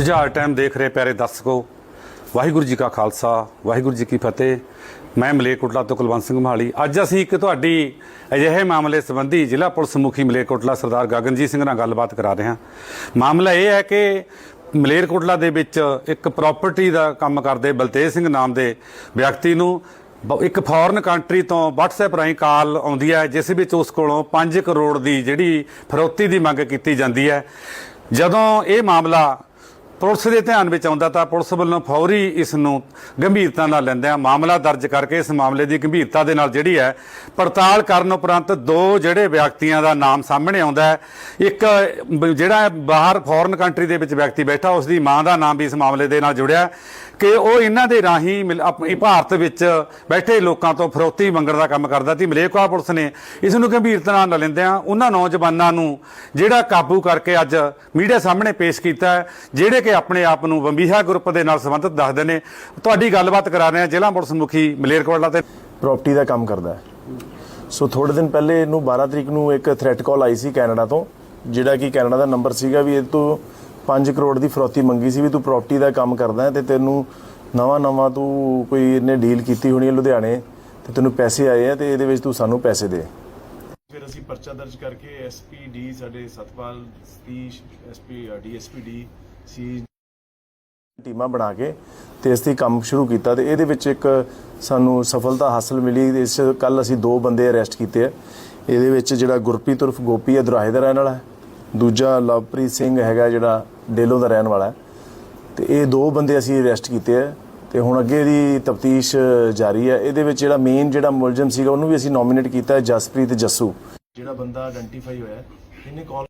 Jujhar time ਦੇਖ ਰਹੇ ਪਿਆਰੇ ਦਰਸ਼ਕੋ, ਵਾਹਿਗੁਰੂ ਜੀ ਕਾ ਖਾਲਸਾ, ਵਾਹਿਗੁਰੂ ਜੀ ਕੀ ਫਤਿਹ। ਮੈਂ ਮਲੇਰਕੋਟਲਾ ਤੋਂ ਕੁਲਵੰਤ ਸਿੰਘ ਮਹਾਲੀ। ਅੱਜ ਅਸੀਂ ਇੱਕ ਤੁਹਾਡੀ ਅਜਿਹੇ ਮਾਮਲੇ ਸੰਬੰਧੀ ਜ਼ਿਲ੍ਹਾ ਪੁਲਿਸ ਮੁਖੀ ਮਲੇਰਕੋਟਲਾ ਸਰਦਾਰ ਗਗਨਜੀਤ ਸਿੰਘ ਨਾਲ ਗੱਲਬਾਤ ਕਰਾ ਰਹੇ ਹਾਂ। ਮਾਮਲਾ ਇਹ ਹੈ ਕਿ ਮਲੇਰਕੋਟਲਾ ਦੇ ਵਿੱਚ ਇੱਕ ਪ੍ਰਾਪਰਟੀ ਦਾ ਕੰਮ ਕਰਦੇ ਬਲਤੇਜ ਸਿੰਘ ਨਾਮ ਦੇ ਵਿਅਕਤੀ ਨੂੰ ਬ- ਇੱਕ ਫੋਰਨ ਕੰਟਰੀ ਤੋਂ WhatsApp ਰਾਹੀਂ ਕਾਲ ਆਉਂਦੀ ਹੈ, ਜਿਸ ਵਿੱਚ ਉਸ ਕੋਲੋਂ 5 ਕਰੋੜ ਦੀ ਜਿਹੜੀ ਫਰੋਤੀ ਦੀ ਮੰਗ ਕੀਤੀ ਜਾਂਦੀ ਹੈ। ਜਦੋਂ ਇਹ ਮਾਮਲਾ ਪੁਲਿਸ ਦੇ ਧਿਆਨ ਵਿੱਚ ਆਉਂਦਾ ਤਾਂ ਪੁਲਿਸ ਵੱਲੋਂ ਫੌਰੀ ਇਸ ਨੂੰ ਗੰਭੀਰਤਾ ਨਾਲ ਲੈਂਦਿਆਂ ਮਾਮਲਾ ਦਰਜ ਕਰਕੇ ਇਸ ਮਾਮਲੇ ਦੀ ਗੰਭੀਰਤਾ ਦੇ ਨਾਲ ਜਿਹੜੀ ਹੈ, ਪੜਤਾਲ ਕਰਨ ਉਪਰੰਤ ਦੋ ਜਿਹੜੇ ਵਿਅਕਤੀਆਂ ਦਾ ਨਾਮ ਸਾਹਮਣੇ ਆਉਂਦਾ ਹੈ। ਇੱਕ ਜਿਹੜਾ ਬਾਹਰ ਫੋਰਨ ਕੰਟਰੀ ਦੇ ਵਿੱਚ ਵਿਅਕਤੀ ਬੈਠਾ, ਉਸ ਦੀ ਮਾਂ ਦਾ ਨਾਮ ਵੀ ਇਸ ਮਾਮਲੇ ਦੇ ਨਾਲ ਜੁੜਿਆ ਕਿ ਉਹ ਇਹਨਾਂ ਦੇ ਰਾਹੀਂ ਮਿਲ- ਆਪਣੀ ਭਾਰਤ ਵਿੱਚ ਬੈਠੇ ਲੋਕਾਂ ਤੋਂ ਫਰੋਤੀ ਮੰਗਣ ਦਾ ਕੰਮ ਕਰਦਾ ਸੀ। ਮਲੇਕਾ ਪੁਲਿਸ ਨੇ ਇਸ ਨੂੰ ਗੰਭੀਰਤਾ ਨਾਲ ਲੈਂਦਿਆਂ ਉਹਨਾਂ ਨੌਜਵਾਨਾਂ ਨੂੰ ਜਿਹੜਾ ਕਾਬੂ ਕਰਕੇ ਅੱਜ ਮੀਡੀਆ ਸਾਹਮਣੇ ਪੇਸ਼ ਕੀਤਾ ਹੈ, ਜਿਹੜੇ ਕਿ ਆਪਣੇ ਆਪ ਨੂੰ ਬੰਬੀਹਾ ਗਰੁੱਪ ਦੇ ਨਾਲ ਸੰਬੰਧਿਤ ਦੱਸਦੇ ਨੇ। ਤੁਹਾਡੀ ਗੱਲਬਾਤ ਕਰਾ ਰਹੇ ਹਾਂ ਜ਼ਿਲ੍ਹਾ ਪੁਲਿਸ ਮੁਖੀ ਮਲੇਰਕੋਟਲਾ ਤੇ ਪ੍ਰਾਪਰਟੀ ਦਾ ਕੰਮ ਕਰਦਾ ਹੈ। ਸੋ ਥੋੜੇ ਦਿਨ ਪਹਿਲੇ ਇਹਨੂੰ 12 ਤਰੀਕ ਨੂੰ ਇੱਕ ਥ੍ਰੈਟ ਕਾਲ ਆਈ ਸੀ ਕੈਨੇਡਾ ਤੋਂ ਜਿਹੜਾ ਕਿ ਕੈਨੇਡਾ ਦਾ ਨੰਬਰ ਸੀਗਾ ਵੀ ਇਹ ਤੋਂ 5 ਕਰੋੜ ਦੀ ਫਰੋਤੀ ਮੰਗੀ ਸੀ ਵੀ ਤੂੰ ਪ੍ਰਾਪਰਟੀ ਦਾ ਕੰਮ ਕਰਦਾ ਹੈ ਤੇ ਤੈਨੂੰ ਨਵਾਂ ਨਵਾਂ ਤੂੰ ਕੋਈ ਇਹਨੇ ਡੀਲ ਕੀਤੀ ਹੋਣੀ ਹੈ ਲੁਧਿਆਣੇ ਤੇ ਤੈਨੂੰ ਪੈਸੇ ਆਏ ਆ ਤੇ ਇਹਦੇ ਵਿੱਚ ਤੂੰ ਸਾਨੂੰ ਪੈਸੇ ਦੇ। ਫਿਰ ਅਸੀਂ ਪਰਚਾ ਦਰਜ ਕਰਕੇ ਐਸਪੀਡੀ ਸਾਡੇ ਸਤਪਾਲ ਸਤੀਸ਼ ਐਸਪੀ ਡੀਐਸਪੀਡੀ ਸੀ ਟੀਮਾਂ ਬਣਾ ਕੇ ਤੇ ਇਸ ਤੇ ਕੰਮ ਸ਼ੁਰੂ ਕੀਤਾ ਤੇ ਇਹਦੇ ਵਿੱਚ ਇੱਕ ਸਾਨੂੰ ਸਫਲਤਾ ਹਾਸਲ ਮਿਲੀ। ਇਸ ਕੱਲ ਅਸੀਂ ਦੋ ਬੰਦੇ ਅਰੈਸਟ ਕੀਤੇ ਆ। ਇਹਦੇ ਵਿੱਚ ਜਿਹੜਾ ਗੁਰਪ੍ਰੀਤ ਉਰਫ ਗੋਪੀ ਹੈ, ਦੁਰਾਹੇ ਦਾ ਰਹਿਣ ਵਾਲਾ ਹੈ। ਦੂਜਾ ਲਵਪ੍ਰੀਤ ਸਿੰਘ ਹੈਗਾ ਜਿਹੜਾ ਡੇਲੋ ਦਾ ਰਹਿਣ ਵਾਲਾ ਹੈ। ਤੇ ਇਹ ਦੋ ਬੰਦੇ ਅਸੀਂ ਅਰੈਸਟ ਕੀਤੇ ਆ ਤੇ ਹੁਣ ਅੱਗੇ ਦੀ ਤਫਤੀਸ਼ ਜਾਰੀ ਹੈ। ਇਹਦੇ ਵਿੱਚ ਜਿਹੜਾ ਮੇਨ ਜਿਹੜਾ ਮੁਲਜ਼ਮ ਸੀਗਾ ਉਹਨੂੰ ਵੀ ਅਸੀਂ ਨੋਮੀਨੇਟ ਕੀਤਾ ਹੈ ਜਸਪ੍ਰੀਤ ਜੱਸੂ। ਜਿਹੜਾ ਬੰਦਾ ਆਇਡੈਂਟੀਫਾਈ ਹੋਇਆ ਇਹਨੇ ਕਾਲ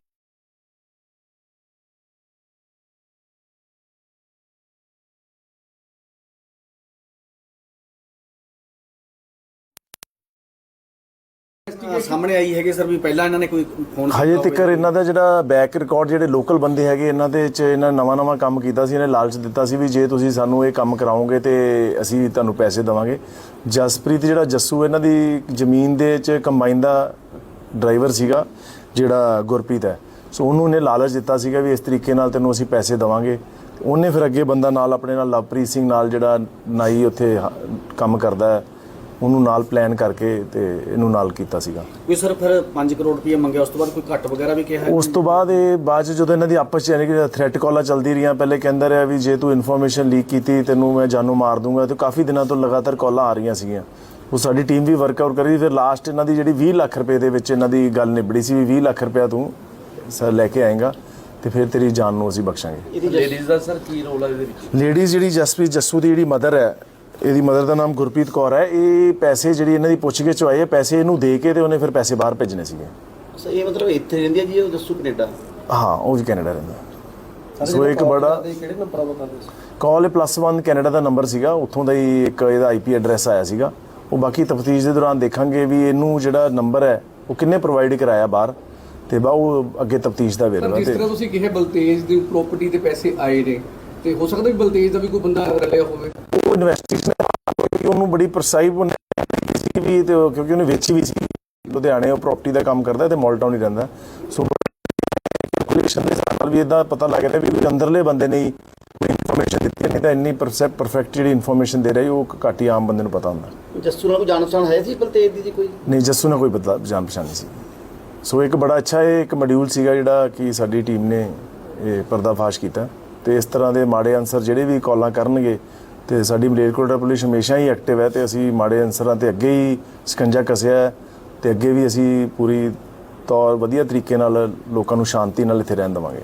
ਸਾਹਮਣੇ ਆਈ ਹੈਗੇ ਸਰ ਵੀ ਪਹਿਲਾਂ ਇਹਨਾਂ ਨੇ ਕੋਈ ਫੋਨ ਹਜੇ ਤੱਕ ਇਹਨਾਂ ਦਾ ਜਿਹੜਾ ਬੈਕ ਰਿਕਾਰਡ ਜਿਹੜੇ ਲੋਕਲ ਬੰਦੇ ਹੈਗੇ ਇਹਨਾਂ ਦੇ ਚ ਇਹਨਾਂ ਨਵਾਂ ਨਵਾਂ ਕੰਮ ਕੀਤਾ ਸੀ ਇਹਨੇ ਲਾਲਚ ਦਿੱਤਾ ਸੀ ਵੀ ਜੇ ਤੁਸੀਂ ਸਾਨੂੰ ਇਹ ਕੰਮ ਕਰਾਓਗੇ ਤੇ ਅਸੀਂ ਤੁਹਾਨੂੰ ਪੈਸੇ ਦੇਵਾਂਗੇ। ਜਸਪ੍ਰੀਤ ਜਿਹੜਾ ਜੱਸੂ ਇਹਨਾਂ ਦੀ ਜ਼ਮੀਨ ਦੇ ਚ ਕੰਬਾਈਨ ਦਾ ਡਰਾਈਵਰ ਸੀਗਾ ਜਿਹੜਾ ਗੁਰਪ੍ਰੀਤ ਹੈ। ਸੋ ਉਹਨੂੰ ਇਹਨੇ ਲਾਲਚ ਦਿੱਤਾ ਸੀਗਾ ਵੀ ਇਸ ਤਰੀਕੇ ਨਾਲ ਤੈਨੂੰ ਅਸੀਂ ਪੈਸੇ ਦੇਵਾਂਗੇ। ਉਹਨੇ ਫਿਰ ਅੱਗੇ ਬੰਦਾ ਨਾਲ ਆਪਣੇ ਨਾਲ ਲਵਪ੍ਰੀਤ ਸਿੰਘ ਨਾਲ ਜਿਹੜਾ ਨਾਈ ਉੱਥੇ ਹ- ਕੰਮ ਕਰਦਾ ਹੈ। ਉਹਨੂੰ ਨਾਲ ਪਲਾਨ ਕਰਕੇ ਤੇ ਇਹਨੂੰ ਨਾਲ ਕੀਤਾ ਸੀਗਾ। ਕੋਈ ਸਰ ਫਿਰ 5 ਕਰੋੜ ਰੁਪਏ ਮੰਗਿਆ ਉਸ ਤੋਂ ਬਾਅਦ ਕੋਈ ਘੱਟ ਵਗੈਰਾ ਵੀ ਕਿਹਾ ਉਸ ਤੋਂ ਬਾਅਦ ਇਹ ਬਾਅਦ ਚ ਜਦੋਂ ਇਹਨਾਂ ਦੀ ਆਪਸ ਚ ਯਾਨੀ ਕਿ ਥ੍ਰੈਟ ਕਾਲਾਂ ਚੱਲਦੀ ਰਹੀਆਂ ਪਹਿਲੇ ਕਹਿੰਦਾ ਰਿਹਾ ਵੀ ਜੇ ਤੂੰ ਇਨਫੋਰਮੇਸ਼ਨ ਲੀਕ ਕੀਤੀ ਤੈਨੂੰ ਮੈਂ ਜਾਨੋਂ ਮਾਰ ਦੂੰਗਾ ਤੇ ਕਾਫੀ ਦਿਨਾਂ ਤੋਂ ਲਗਾਤਾਰ ਕਾਲਾਂ ਆ ਰਹੀਆਂ ਸੀਗੀਆਂ। ਉਹ ਸਾਡੀ ਟੀਮ ਵੀ ਵਰਕਆਊਟ ਕਰੀ ਫਿਰ ਲਾਸਟ ਇਹਨਾਂ ਦੀ ਜਿਹੜੀ 20 ਲੱਖ ਰੁਪਏ ਦੇ ਵਿੱਚ ਇਹਨਾਂ ਦੀ ਗੱਲ ਨਿਬੜੀ ਸੀ ਵੀ 20 ਲੱਖ ਰੁਪਇਆ ਤੂੰ ਸਰ ਲੈ ਕੇ ਆਏਗਾ ਤੇ ਫਿਰ ਤੇਰੀ ਜਾਨ ਨੂੰ ਅਸੀਂ ਬਖਸ਼ਾਂਗੇ। ਲੇਡੀਜ਼ ਦਾ ਸਰ ਕੀ ਰੋਲ ਹੈ ਇਹਦੇ ਵਿੱਚ? ਲੇਡੀਜ਼ ਜਿਹੜੀ ਜਸਪ੍ਰੀਤ ਜੱਸੂ ਦੀ ਜਿਹੜੀ ਮਦਰ ਹੈ ਇਹਦੀ ਮਦਰ ਦਾ ਨਾਮ ਗੁਰਪ੍ਰੀਤ ਕੌਰ ਹੈ। ਇਹ ਪੈਸੇ ਜਿਹੜੀ ਇਹਨਾਂ ਦੀ ਪੁੱਛਗਿੱਛ ਚ ਆਏ ਪੈਸੇ ਇਹਨੂੰ ਦੇ ਕੇ ਤੇ ਉਹਨੇ ਫਿਰ ਪੈਸੇ ਬਾਹਰ ਭੇਜਣੇ ਸੀਗੇ। ਸਰ ਇਹ ਮਤਲਬ ਇੱਥੇ ਰਹਿੰਦੀ ਹੈ ਜੀ ਉਹ ਜੱਸੂ ਕੈਨੇਡਾ? ਹਾਂ ਉਹ ਵੀ ਕੈਨੇਡਾ ਰਹਿੰਦਾ ਸੋ ਇੱਕ ਬੜਾ ਕਿਹੜੇ ਨੰਬਰ ਆਵਾ ਕਰਦੇ ਸੀ? ਕਾਲ ਪਲੱਸ 1 ਕੈਨੇਡਾ ਦਾ ਨੰਬਰ ਸੀਗਾ। ਉੱਥੋਂ ਦਾ ਹੀ ਇੱਕ ਇਹਦਾ ਆਈਪੀ ਐਡਰੈਸ ਆਇਆ ਸੀਗਾ। ਉਹ ਬਾਕੀ ਤਫਤੀਸ਼ ਦੇ ਦੌਰਾਨ ਦੇਖਾਂਗੇ ਵੀ ਇਹਨੂੰ ਜਿਹੜਾ ਨੰਬਰ ਹੈ ਉਹ ਕਿੰਨੇ ਪ੍ਰੋਵਾਈਡ ਕਰਾਇਆ ਬਾਹਰ। ਤੇ ਬਾ ਉਹ ਅੱਗੇ ਤਫਤੀਸ਼ ਦਾ ਵੇਰਵਾ ਜਿਸ ਤੇ ਤਰ੍ਹਾਂ ਤੁਸੀਂ ਕਿਹਾ ਬਲਤੇਜ ਦੀ ਪ੍ਰਾਪਰਟੀ ਦੇ ਪੈਸੇ ਆਏ ਨੇ। ਤੇ ਹੋ ਸਕਦਾ ਵੀ ਬਲਤੇਜ ਦਾ ਵੀ ਕੋਈ ਬੰਦਾ ਰਲਿਆ ਹੋਵੇ। ਉਹ ਇਨਵੈਸਟੀਗੇਸ਼ਨ ਕਿਉਂਕਿ ਉਹਨੂੰ ਬੜੀ ਪ੍ਰਸਾਈਵ ਉਹਨੇ ਕੀਤੀ ਵੀ ਤੇ ਉਹ- ਕਿਉਂਕਿ ਉਹਨੇ ਵੇਚੀ ਵੀ ਸੀ। ਲੁਧਿਆਣੇ ਉਹ ਪ੍ਰਾਪਰਟੀ ਦਾ ਕੰਮ ਕਰਦਾ ਤੇ ਮਾਲਟਾਊਨ ਹੀ ਰਹਿੰਦਾ। ਸੋ ਕੈਲਕੂਲੇਸ਼ਨ ਦੇ ਨਾਲ ਵੀ ਇਦਾਂ ਪਤਾ ਲੱਗ ਰਿਹਾ ਵੀ ਕੋਈ ਅੰਦਰਲੇ ਬੰਦੇ ਨੇ ਇਨਫੋਰਮੇਸ਼ਨ ਦਿੱਤੀ ਨਹੀਂ ਤਾਂ ਇੰਨੀ ਪਰਸੈਪਟ ਪਰਫੈਕਟ ਜਿਹੜੀ ਇਨਫੋਰਮੇਸ਼ਨ ਦੇ ਰਿਹਾ ਉਹ ਘੱਟ ਹੀ ਆਮ ਬੰਦੇ ਨੂੰ ਪਤਾ ਹੁੰਦਾ। ਜੱਸੂ ਨਾਲ ਕੋਈ ਜਾਣ ਪਛਾਣ ਹੈ ਸੀ ਬਲਤੇਜ ਦੀ ਜੀ ਕੋਈ? ਨਹੀਂ ਜੱਸੂ ਨਾਲ ਕੋਈ ਪਤਾ ਜਾਣ ਪਛਾਣ ਨਹੀਂ ਸੀ। ਸੋ ਇੱਕ ਬੜਾ ਅੱਛਾ ਇਹ ਇੱਕ ਮੋਡਿਊਲ ਸੀਗਾ ਜਿਹੜਾ ਕਿ ਸਾਡੀ ਟੀਮ ਨੇ ਇਹ ਪਰਦਾਫਾਸ਼ ਕੀਤਾ। ਤੇ ਇਸ ਤਰ੍ਹਾਂ ਦੇ ਮਾੜੇ ਅਨਸਰ ਜਿਹੜੇ ਵੀ ਕਾਲਾਂ ਕਰਨਗੇ ਤੇ ਸਾਡੀ ਮਲੇਰਕੋਟਲਾ ਪੁਲਿਸ ਹਮੇਸ਼ਾ ਹੀ ਐਕਟਿਵ ਹੈ ਤੇ ਅਸੀਂ ਮਾੜੇ ਅਨਸਰਾਂ ਤੇ ਅੱਗੇ ਹੀ ਸਕੰਜਾ ਕਸਿਆ ਹੈ ਤੇ ਅੱਗੇ ਵੀ ਅਸੀਂ ਪੂਰੀ ਤੌਰ ਵਧੀਆ ਤਰੀਕੇ ਨਾਲ ਲੋਕਾਂ ਨੂੰ ਸ਼ਾਂਤੀ ਨਾਲ ਇੱਥੇ ਰਹਿਣ ਦੇਵਾਂਗੇ।